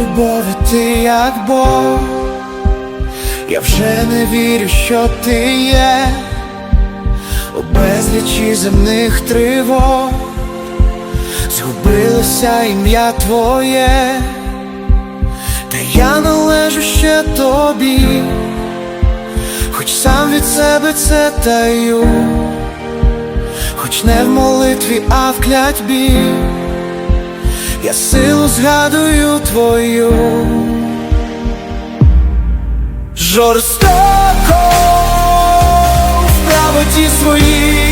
любові ти як Бог, я вже не вірю, що ти є, у безлічі земних тривог, згубилося ім'я твоє, та я належу ще тобі, хоч сам від себе це таю, хоч не в молитві, а в клятьбі. Я силу згадую твою. Жорстоко в правоті своїй